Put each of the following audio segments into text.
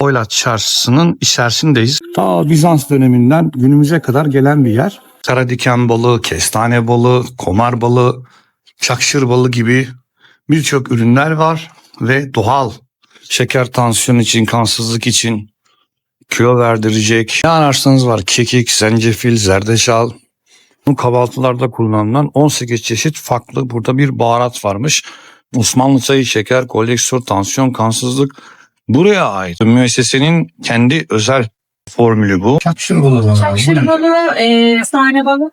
Oylat Çarşısı'nın içerisindeyiz. Ta Bizans döneminden günümüze kadar gelen bir yer. Karadiken balığı, kestane balığı, komar balığı, çakşır balığı gibi birçok ürünler var ve doğal. Şeker tansiyon için, kansızlık için, kilo verdirecek. Ne ararsanız var. Kekik, zencefil, zerdeçal. Bu kahvaltılarda kullanılan 18 çeşit farklı burada bir baharat varmış. Osmanlı çayı, şeker, kolesterol, tansiyon, kansızlık buraya ait. Müessesenin kendi özel formülü bu. Çakşır balığı var. Çakşır balığı, e, kestane balığı,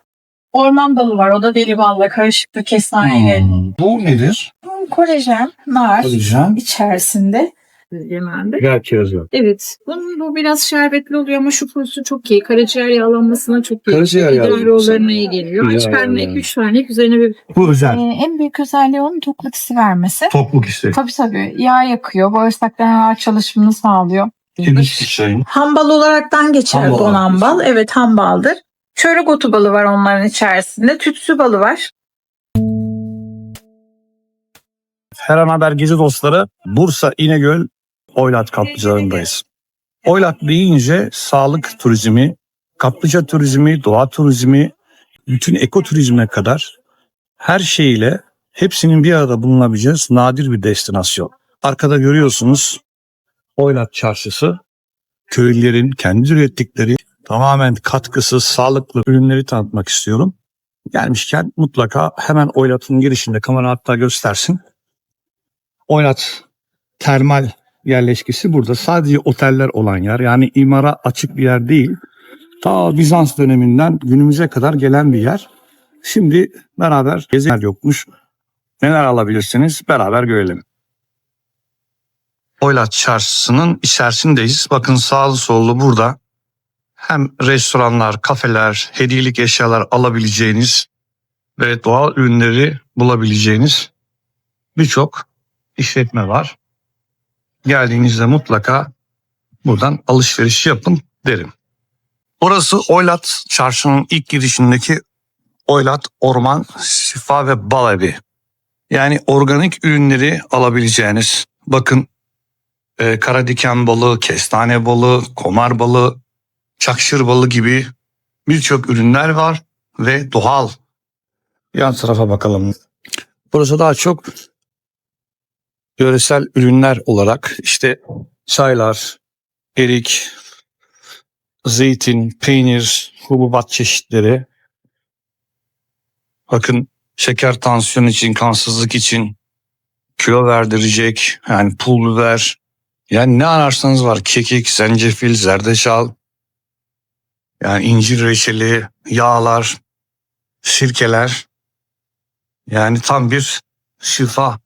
orman balığı var. O da deli balla karışık bir kestaneyle. Hmm. Bu nedir? Bu Kolajen, nar Kolajen. içerisinde genelde. Biber kiraz yok. Evet. Bunun bu biraz şerbetli oluyor ama şu kurusu çok iyi. Karaciğer yağlanmasına çok iyi. Karaciğer İdrar yağlanması. yollarına iyi geliyor. Aç karnına ya, ya. 2-3 tane üzerine bir... Bu özel. en büyük özelliği onun tokluk hissi vermesi. Topluk işte. Tabii tabii. Yağ yakıyor. Bağırsakların rahat çalışımını sağlıyor. Temiz bir çayın. Hambal olaraktan geçer Hambal donan olarak bal. Evet hambaldır. Çörek otu balı var onların içerisinde. Tütsü balı var. Her an haber gezi dostları Bursa İnegöl Oylat kaplıcalarındayız. Oylat deyince sağlık turizmi, kaplıca turizmi, doğa turizmi, bütün ekoturizme kadar her şeyle hepsinin bir arada bulunabileceğiniz nadir bir destinasyon. Arkada görüyorsunuz Oylat Çarşısı. Köylülerin kendi ürettikleri tamamen katkısız sağlıklı ürünleri tanıtmak istiyorum. Gelmişken mutlaka hemen Oylat'ın girişinde kamera hatta göstersin. Oylat termal yerleşkesi burada sadece oteller olan yer. Yani imara açık bir yer değil. Ta Bizans döneminden günümüze kadar gelen bir yer. Şimdi beraber geziler yokmuş. Neler alabilirsiniz beraber görelim. Oylat Çarşısı'nın içerisindeyiz. Bakın sağlı sollu burada hem restoranlar, kafeler, hediyelik eşyalar alabileceğiniz ve doğal ürünleri bulabileceğiniz birçok işletme var. Geldiğinizde mutlaka buradan alışveriş yapın derim. Burası Oylat Çarşı'nın ilk girişindeki Oylat Orman Şifa ve Bal. Yani organik ürünleri alabileceğiniz bakın e, karadiken balığı, kestane balığı, komar balığı, çakşır balığı gibi birçok ürünler var ve doğal. Yan tarafa bakalım. Burası daha çok yöresel ürünler olarak işte çaylar, erik, zeytin, peynir, hububat çeşitleri. Bakın şeker tansiyon için, kansızlık için, kilo verdirecek yani pul biber. Yani ne ararsanız var. Kekik, zencefil, zerdeçal. Yani incir reçeli, yağlar, sirkeler. Yani tam bir şifa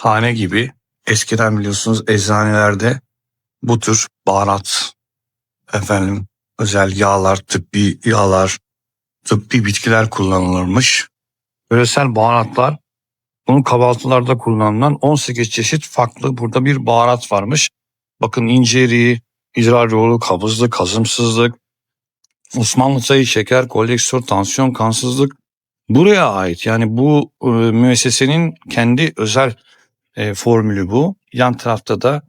hane gibi eskiden biliyorsunuz eczanelerde bu tür baharat efendim özel yağlar, tıbbi yağlar, tıbbi bitkiler kullanılırmış. Yöresel baharatlar bunun kahvaltılarda kullanılan 18 çeşit farklı burada bir baharat varmış. Bakın ince eriği, idrar yolu, kabızlık, hazımsızlık, Osmanlı çayı, şeker, kolesterol, tansiyon, kansızlık buraya ait. Yani bu e, müessesenin kendi özel e, formülü bu. Yan tarafta da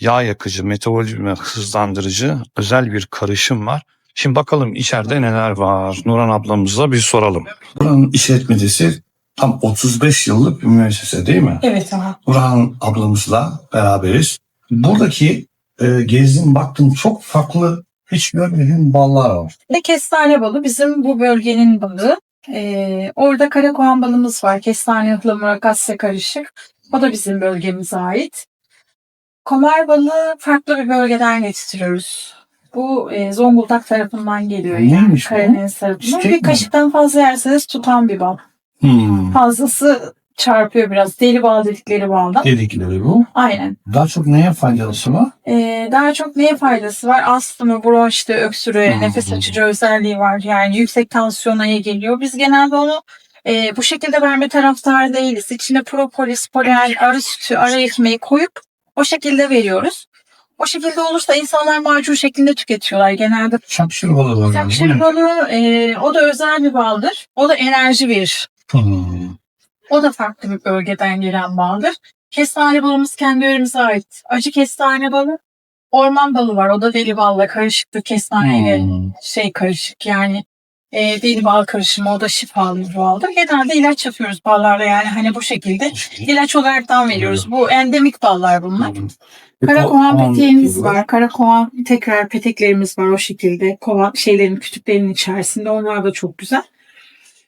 yağ yakıcı, metabolizma hızlandırıcı özel bir karışım var. Şimdi bakalım içeride neler var. Nuran ablamızla bir soralım. Buranın işletmecisi tam 35 yıllık bir müessese değil mi? Evet ama. Nurhan ablamızla beraberiz. Buradaki e, gezdim baktım çok farklı hiç görmediğim ballar var. Ve kestane balı bizim bu bölgenin balığı. Ee, orada karakoğan balımız var. Kestane, ıhlamur, akasya karışık. O da bizim bölgemize ait. Komar balığı farklı bir bölgeden getiriyoruz. Bu e, Zonguldak tarafından geliyor. Yani Neymiş bu? Karadeniz tarafından. Çiçek Bir mi? kaşıktan fazla yerseniz tutan bir bal. Hmm. Fazlası çarpıyor biraz. Deli bal dedikleri baldan. Dedikleri bu. Aynen. Daha çok neye faydalısı var? Ee, daha çok neye faydası var? Astımı, bronşite, öksürüğe, Hmm. nefes açıcı özelliği var. Yani yüksek tansiyona iyi geliyor. Biz genelde onu e, bu şekilde verme taraftarı değiliz. İçine propolis, polen, arı sütü, arı ekmeği koyup o şekilde veriyoruz. O şekilde olursa insanlar macun şeklinde tüketiyorlar genelde. Çakşır balığı var. Çakşır balığı e, o da özel bir baldır. O da enerji verir. Hmm. O da farklı bir bölgeden gelen baldır. Kestane balımız kendi yöremize ait. Acı kestane balı. Orman balı var. O da deli balla karışıktır. Kestaneyle Hmm. şey karışık yani. E, deli bal karışımı o da şifalı bir baldır. Genelde ilaç yapıyoruz ballarla yani hani bu şekilde ilaç olaraktan veriyoruz. Bu endemik ballar bunlar. Karakovan peteğimiz var. Karakovan tekrar peteklerimiz var o şekilde. Kovan şeylerin kütüklerinin içerisinde. Onlar da çok güzel.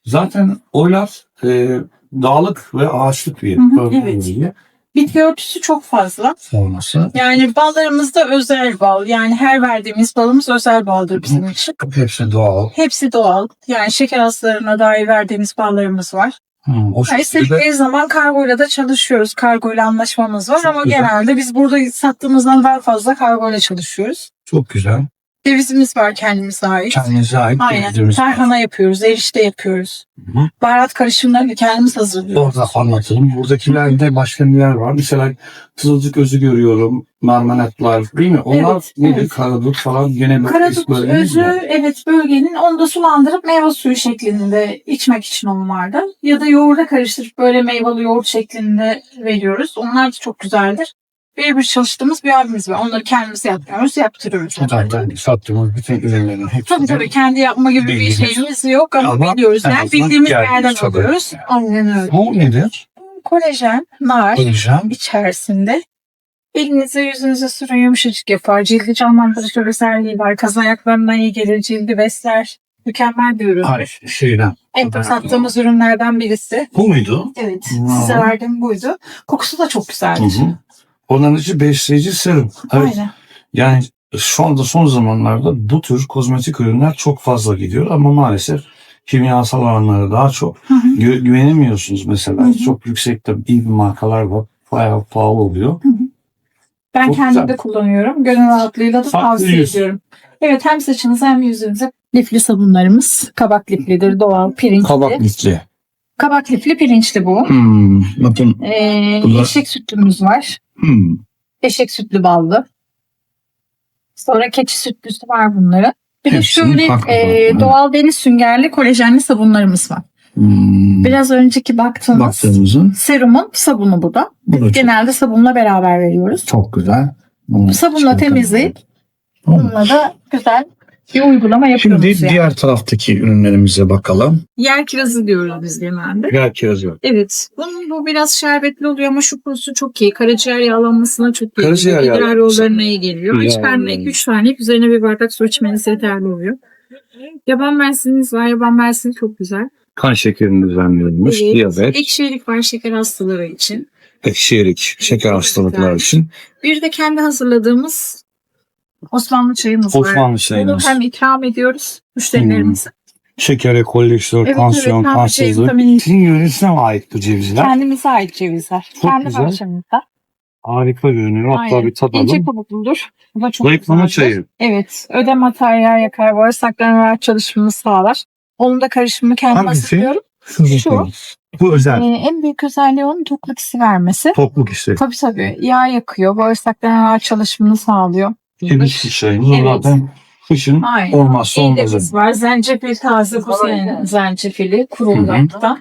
Zaten oylar e, dağlık ve ağaçlık bir Hı hı, bölge evet. diye Bitki örtüsü çok fazla. olması. Yani ballarımızda özel bal. Yani her verdiğimiz balımız özel baldır bizim için. Hepsi doğal. Hepsi doğal. Yani şeker hastalarına dair verdiğimiz ballarımız var. Hı, o Yani istedikleri zaman kargoyla da çalışıyoruz. Kargoyla anlaşmamız var Çok ama güzel. genelde biz burada sattığımızdan daha fazla kargoyla çalışıyoruz. çok güzel. Cevizimiz var kendimize ait. Kendinize ait Aynen. bildiğimiz Tarhana yapıyoruz, erişte yapıyoruz. Hı. Baharat karışımlarını kendimiz hazırlıyoruz. Orada anlatalım. Buradakilerde başka neler var? Mesela kızılcık özü görüyorum. Marmelatlar değil mi? Onlar Evet, nedir? evet. Karadut falan gene böyle Karadut böyle özü mi? evet bölgenin onu da sulandırıp meyve suyu şeklinde içmek için onlarda. Ya da yoğurda karıştırıp böyle meyveli yoğurt şeklinde veriyoruz. Onlar da çok güzeldir. Birebir çalıştığımız bir abimiz var. Onları kendimiz yapmıyoruz, yaptırıyoruz. Zaten sattığımız bütün ürünlerin hepsi Tabii tabii kendi yapma gibi bir şeyimiz yok ama, Ama biliyoruz. Yani bildiğimiz yerden tabii. alıyoruz. Aynen öyle. Bu nedir? Kolajen, nar Öleceğim. içerisinde elinize yüzünüze sürün yumuşacık yapar. Cildi canlandırıcı özelliği var. Kaz ayaklarına iyi gelir. Cildi besler. Mükemmel bir ürün. Hayır şeyden. En çok sattığımız ürünlerden birisi. Bu muydu? Evet. Wow. Size verdiğim buydu. Kokusu da çok Hı güzeldir. hı. Onarıcı besleyici serum. Evet. Aynen. Yani şu anda son zamanlarda bu tür kozmetik ürünler çok fazla gidiyor ama maalesef kimyasal olanlara daha çok Hı hı. gü- güvenemiyorsunuz mesela. Hı hı. Çok yüksekte iyi bir markalar var. Bayağı pahalı oluyor. Ben Çok kendim güzel. de kullanıyorum. Gönül rahatlığıyla da Farklı tavsiye yüz. ediyorum. Evet hem saçınıza hem yüzünüze. Lifli sabunlarımız. Kabak liflidir. Doğal, pirinçli. litli. Kabak lifli pirinçli bu. Hmm, bakın. Ee, Bunlar- eşek sütümüz var. Hmm. Eşek sütlü ballı. Sonra keçi sütlüsü var bunların. Bir de Hepsinin şöyle farklı e, doğal deniz süngerli kolajenli sabunlarımız var. Hmm. Biraz önceki baktığımız Baktığımızın serumun sabunu bu da. bu da çok, Genelde sabunla beraber veriyoruz. çok güzel. Hmm. Sabunla temizleyip Tamam. bununla da güzel bir uygulama Şimdi yapıyoruz. yani. diğer taraftaki ürünlerimize bakalım. Yer kirazı diyoruz biz genelde. Gel kiraz yok. Evet. Bunun bu biraz şerbetli oluyor ama şu kurusu çok iyi. Karaciğer yağlanmasına çok iyi. Karaciğer geliyor. İdrar yollarına iyi geliyor. İç karnına 2-3 tane üzerine bir bardak su içmeniz yeterli oluyor. Yaban mersinimiz var. Yaban mersini çok güzel. Kan şekerini düzenliyormuş. Evet. Diyabet, Ekşilik var şeker hastaları için. ekşiyelik, şeker hastalıkları için. Bir de kendi hazırladığımız Osmanlı çayımız var. Osmanlı Bunu çayımız. hem ikram ediyoruz müşterilerimize. Şekere, kolesterol, Evet, tansiyon, evet, hem şey, kansızlık. vitamin- Sizin yöresine mi ait bu cevizler? Kendimize ait cevizler. Çok Kendi güzel. bahçemizde. Harika görünüyor. Hatta Aynen. bir tadalım. İnce kabukludur. Bu da çok Zayıflama güzeldir. çayı. Evet. Ödem atar, yağ yakar, bağırsakların rahat çalışımını sağlar. Onun da karışımını kendim Hangisi? hazırlıyorum. Şu. Bu Ee, özel. en büyük özelliği onun tokluk hissi vermesi. Topluk işte. Tabii tabii. Yağ yakıyor, bağırsakların rahat çalışımını sağlıyor. Ceviz çayımız. O Evet. zaten kışın Aynen. olmazsa olmazı. Var. Zencefil taze kuzeyin zencefili kuru Hı hı. olaraktan.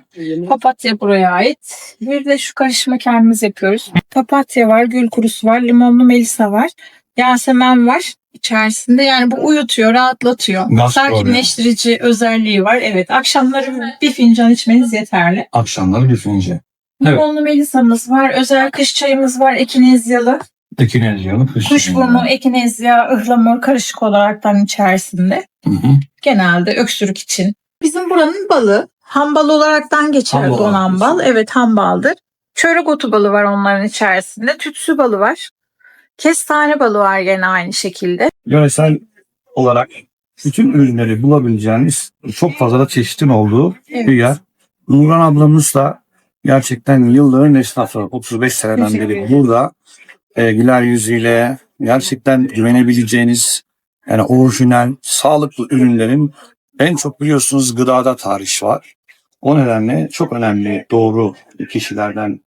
Papatya buraya ait. Bir de şu karışımı kendimiz yapıyoruz. Papatya var, gül kurusu var, limonlu melisa var. Yasemen var içerisinde. Yani bu uyutuyor, rahatlatıyor. Gaz Sakinleştirici özelliği var. Evet, akşamları bir fincan içmeniz yeterli. Akşamları bir fincan. Evet. Limonlu melisamız var. Özel kış çayımız var. Ekinezyalı. Ekinezyalı Kuşburnu, ekinezya, ıhlamur karışık olaraktan içerisinde. Hı hı. genelde öksürük için. Bizim buranın balı hambal olaraktan geçer Ham olarak donan bal. Evet hambaldır. Çörek otu balı var onların içerisinde. Tütsü balı var. Kestane balı var gene aynı şekilde. Yöresel olarak bütün ürünleri bulabileceğiniz çok fazla da çeşitin olduğu Evet. bir yer. Nurhan ablamız da gerçekten yılların esnafı 35 seneden beri burada e, güler yüzüyle gerçekten güvenebileceğiniz yani orijinal sağlıklı ürünlerin en çok biliyorsunuz gıdada tarih var. O nedenle çok önemli doğru kişilerden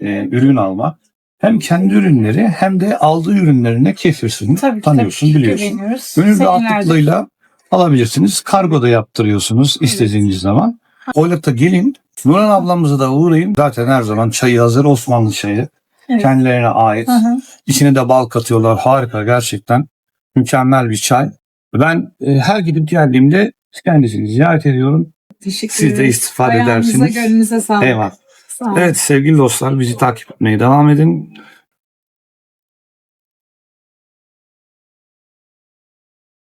e, ürün almak. Hem kendi ürünleri hem de aldığı ürünlerine kefirsin, Tabii tanıyorsun, tabii, biliyorsun. Gönül rahatlıkla alabilirsiniz. Kargo da yaptırıyorsunuz istediğiniz zaman. Oylat'a gelin. Nurhan ablamıza da uğrayın. Zaten her zaman çayı hazır Osmanlı çayı. Evet. Kendilerine ait. Hı hı. İçine de bal katıyorlar. Harika gerçekten. Mükemmel bir çay. Ben e, her gidip geldiğimde kendisini ziyaret ediyorum. Teşekkür Siz de istifade Ayağınıza, edersiniz. gönlünüze sağlık. Eyvallah. Sağ olun. Evet sevgili dostlar bizi takip etmeye devam edin.